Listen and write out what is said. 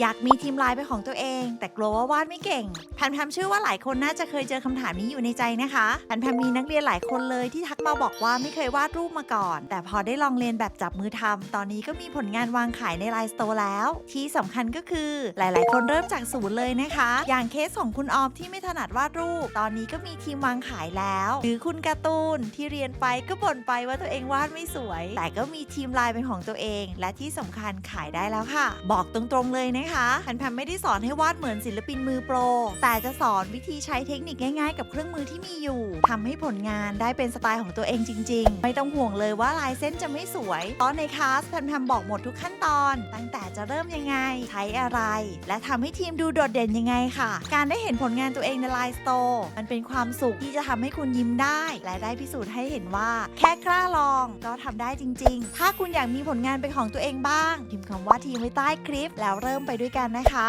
อยากมีทีมไลน์เป็นของตัวเอง แต่กลัวว่าวาดไม่เก่ง แพมแพมเชื่อว่าหลายคนน่าจะเคยเจอคำถามนี้อยู่ในใจนะคะแพมแพมมีนักเรียนหลายคนเลยที่ทักมาบอกว่าไม่เคยวาดรูปมาก่อน แต่พอได้ลองเรียนแบบจับมือทำตอนนี้ก็มีผลงานวางขายในไลน์สโตร์แล้ว ที่สำคัญก็คือหลาย ๆ คนเริ่มจากศูนย์เลยนะคะ อย่างเคสของคุณออมที่ไม่ถนัดวาดรูป ตอนนี้ก็มีทีมวางขายแล้ว หรือคุณการ์ตูนที่เรียนไปก็บ่นไปว่าตัวเองวาดไม่สวย แต่ก็มีทีมไลน์เป็นของตัวเอง และที่สำคัญขายได้แล้วค่ะ บอกตรง ๆ เลยนะคะแพมแพมไม่ได้สอนให้วาดเหมือนศิลปินมือโปร แต่จะสอนวิธีใช้เทคนิคง่ายๆ กับเครื่องมือที่มีอยู่ทำให้ผลงานได้เป็นสไตล์ของตัวเองจริง ๆ ไม่ต้องห่วงเลยว่าลายเส้นจะไม่สวยเพราะในคลาสแพมแพมบอกหมดทุกขั้นตอน ตั้งแต่จะเริ่มยังไง ใช้อะไร และทำให้ทีมดูโดดเด่นยังไงค่ะ การได้เห็นผลงานตัวเองในไลน์สโตร์มันเป็นความสุขที่จะทำให้คุณยิ้มได้ และได้พิสูจน์ให้เห็นว่า แค่กล้าลองก็ทำได้จริง ๆ ถ้าคุณอยากมีผลงานเป็นของตัวเองบ้างพิมพ์คำว่าทีมไว้ใต้คลิป แล้วเริ่มไปด้วยกันนะคะ